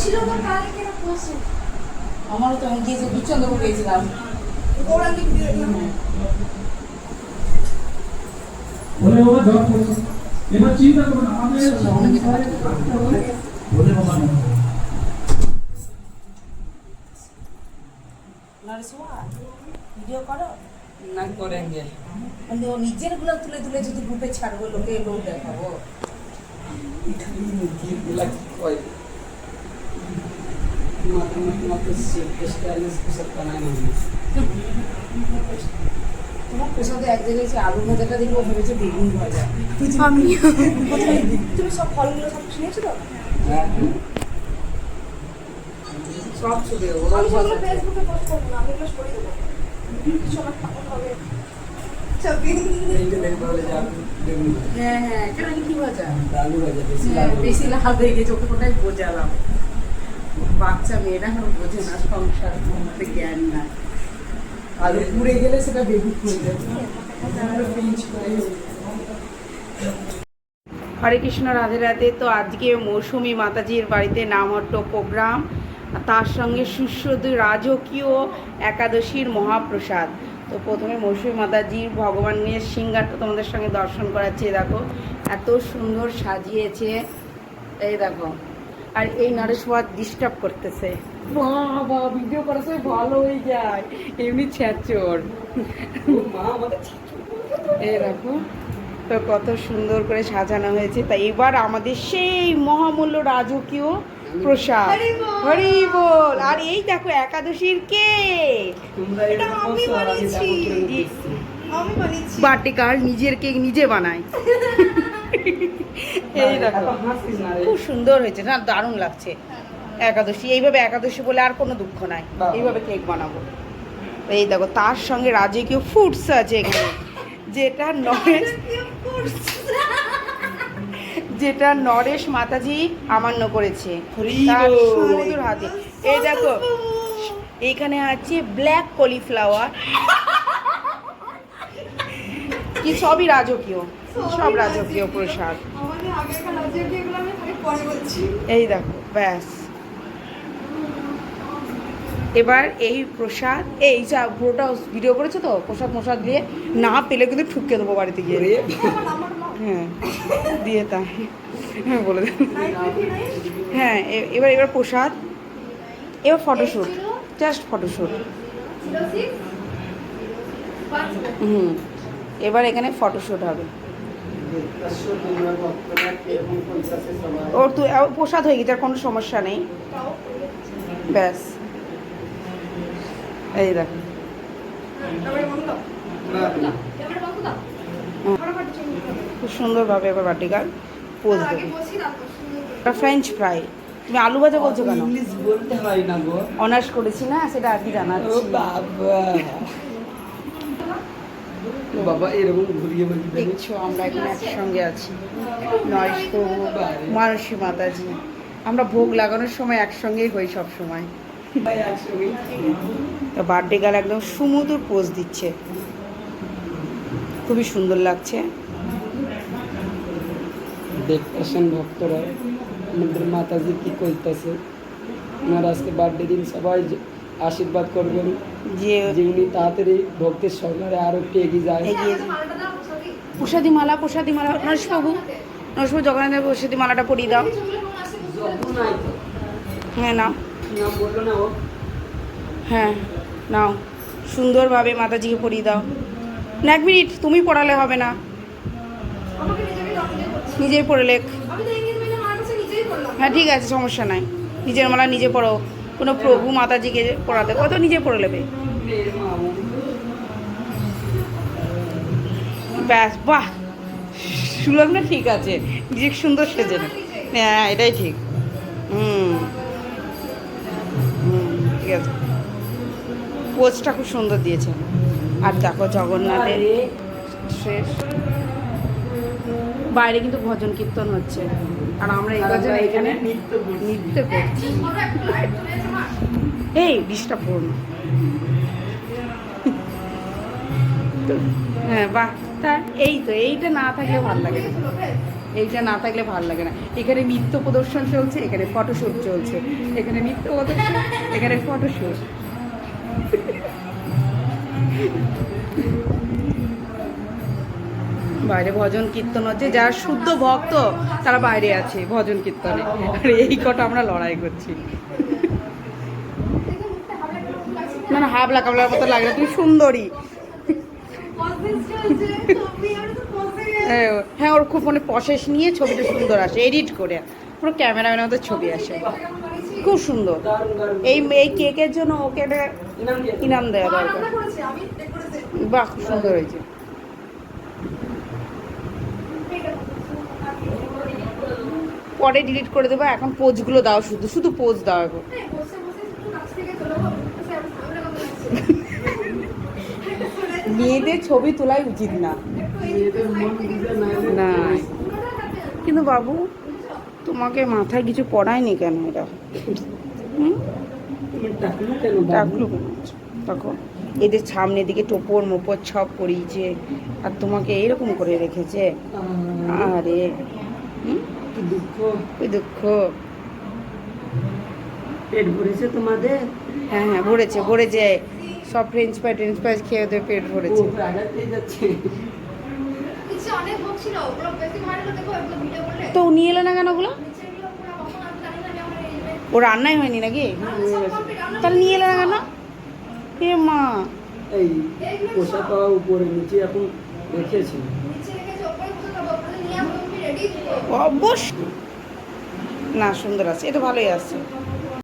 ছিল তো কালকে কেন বসে আমারও তো আমি গিয়েছি দুচন্দ্রপুর গিয়েছিলাম ভিডিও বলে বাবা জব করছে এবার চিন্তা করুন আমাদের বলে বাবা ভিডিও করো। না করেঙ্গে মানে ও নিজেরগুলো তুলে তুলে যদি গ্রুপে ছাড়বো লোকে লোক দেখাবো। তোমার প্রসাদে এক জায়গায় এসে আলু ভাজাটা দেখে ভেবেছে বেগুন ভাজা আমি তুমি সব ফলগুলো সব শুনেছো তো সব ছবি ফেসবুকে পোস্ট করব না আমি এগুলো স্টোরি দেবো সময় হবে হ্যাঁ হ্যাঁ কেন কি ভাজা হ্যাঁ, বেশি লাভ হয়ে গেছে ওকে কোথায় বোঝালাম বাচ্চা মেয়েরা এখন বোঝে না সংসার মধ্যে জ্ঞান না। আলু পুড়ে গেলে সেটা বেগুন হয়ে যাবে হরে কৃষ্ণ রাধে রাধে। তো আজকে মৌসুমী মাতাজির বাড়িতে নামহট্ট প্রোগ্রাম। আর তার সঙ্গে সুস্বাদু রাজকীয় একাদশীর মহাপ্রসাদ। তো প্রথমে মৌসুমী মাতাজির ভগবানের সিঙ্গারটা তোমাদের সঙ্গে দর্শন করাচ্ছে দেখো। এত সুন্দর সাজিয়েছে। এই দেখো। আর এই নরেশওয়ার ডিস্টার্ব করতেছে। বাবা ভিডিও করার সময় ভালো হয়ে যায়। এমনি ছ্যাচর এই দেখো। তো কত সুন্দর করে সাজানো হয়েছে। তা এবার আমাদের সেই মহামূল্য রাজকীয় প্রসাদ। হরি বল। আর এই দেখো একাদশীর কে কার্ড নিজের কেক নিজে বানায়। এই দেখো। খুব সুন্দর হয়েছে না দারুণ লাগছে। একাদশী এইভাবে একাদশী বলে আর কোনো দুঃখ নাই। এইভাবে কেক বানাবো। এই দেখো তার সঙ্গে রাজকীয় ফুডস আছে এখানে। যেটা নরেশ যেটা নরেশ মাতাজি আমান্য করেছে। তার সুমধুর হাতে। এই দেখো এইখানে আছে ব্ল্যাক কলিফ্লাওয়ার। কি সবই রাজকীয় সব রাজকীয় প্রসাদ এই দেখো ব্যাস। এবার এই প্রসাদ এই যা পুরোটা ভিডিও করেছ তো প্রসাদ মশাদ দিয়ে না পেলে কিন্তু ঠুকে দেবো বাড়িতে গিয়ে। হ্যাঁ দিয়ে তাই। হ্যাঁ বলে নাইন হ্যাঁ এ- এবার এবার প্রসাদ। এবার ফটোশ্যুট জাস্ট ফটোশ্যুট হুম। এবার এখানে ফটোশ্যুট হবে। ওর তুই প্রসাদ হয়ে গেছে আর কোনো সমস্যা নেই। ব্যাস। এই দেখ। খুব সুন্দরভাবে এবার বাটিকাল পোজ আগে দেবে ফ্রেঞ্চ ফ্রাই তুমি আলু ভাজা বলছো কেন? ইংলিশ বলতে হয় না গো। অনার্স করেছি না সেটা আর কি ও জানাচ্ছি বাবা। বাবা এরকম ঘুরিয়ে দেখছ আমরা এখন একসঙ্গে আছি। নরেশ প্রভু মানসী মাতাজি। আমরা ভোগ লাগানোর সময় একসঙ্গেই হই সব সময় তো বার্থডে গাল একদম সুমধুর পোজ দিচ্ছে। খুবই সুন্দর লাগছে। দেখতেছেন ভক্তরা আমাদের মাতাজি কি করতেছে ওনার আজকে বার্থডে দিন সবাই আশীর্বাদ করবেন। যে যে উনি তাড়াতাড়ি ভক্তির সরকারে আরও একটু এগিয়ে যায়। এগিয়ে মালাটা দাও প্রসাদী মালা প্রসাদী মালা নরেশবাবু নরেশবাবু জগন্নাথ প্রসাদী মালাটা পরিয়ে দাও। হ্যাঁ নাও। হ্যাঁ নাও। সুন্দরভাবে মাতাজিকে পরিয়ে দাও। না এক মিনিট তুমি পড়ালে হবে না। নিজেই পড়ে লেখ। হ্যাঁ ঠিক আছে সমস্যা নাই। নিজের মালা নিজে পড়ো। কোনো প্রভু মাতাজিকে পড়াতে কত নিজে পড়ে নেবে। ব্যাস, বাহ, সুলগ্ন ঠিক আছে নিজে সুন্দর সেজে নে। হ্যাঁ এটাই ঠিক হুম হুম, ঠিক আছে পোজটা খুব সুন্দর দিয়েছে আর দেখো জগন্নাথের শেষ বাইরে কিন্তু ভজন কীর্তন হচ্ছে। আর আমরা এই বছর এখানে নৃত্য করছি। এই ডিস্টার্ব করো তো, হ্যাঁ বাহ। তা এই তো এইটা না থাকলে ভালো লাগে না। এইটা না থাকলে ভালো লাগে না। এখানে নৃত্য প্রদর্শন চলছে এখানে ফটোশ্যুট চলছে। এখানে নৃত্য প্রদর্শন এখানে ফটোশ্যুট বাইরে ভজন কীর্তন হচ্ছে যারা শুদ্ধ ভক্ত তারা বাইরে আছে ভজন কীর্তনে। আর এই কটা আমরা লড়াই করছি। না না হাবলা কাবলার মতো লাগে তুমি সুন্দরী। হ্যাঁ, হ্যাঁ ওর খুব মানে প্রসেস নিয়ে ছবিটা সুন্দর আসে এডিট করে। পুরো ক্যামেরাম্যানের মতো ছবি আসে। খুব সুন্দর। এই এই কেকের জন্য ওকে ইনাম দেওয়া দরকার। বাহ খুব সুন্দর হয়েছে। পরে ডিলিট করে দেবো এখন পোজগুলো দাও শুধু শুধু পোজ দাও এখন। বসে বসে একটু কাছ থেকে চলে যাব বসে আমি সামনে কথা লাগছে মেয়েদের ছবি তোলাই উচিত না। না। কিন্তু বাবু তোমাকে মাথায় কিছু পড়ায়নি কেন এটা? ডাকলো তখন এদের সামনের দিকে টোপর মোপর ছপ পরিয়েছে আর তোমাকে এরকম করে রেখেছে? আরে। হুম? কি দুঃখ? ওই দুঃখ? পেট ভরেছে তোমাদের? হ্যাঁ হ্যাঁ ভরেছে ভরেছে। সব ফ্রেঞ্চ ফ্রাই ট্রেঞ্চ ফ্রাই খেয়ে ওদের পেট ভরেছে। তো ও নিয়ে এলো না কেন ওগুলো? ও রান্নাই হয়নি নাকি? তাহলে নিয়ে এলো না কেন? এ মা। এই পোষা পাওয়া উপরে নিচে এখন রেখেছে নিয়ে আসব তুমি রেডি অবশ্য না সুন্দর আছে। এটা ভালোই আছে।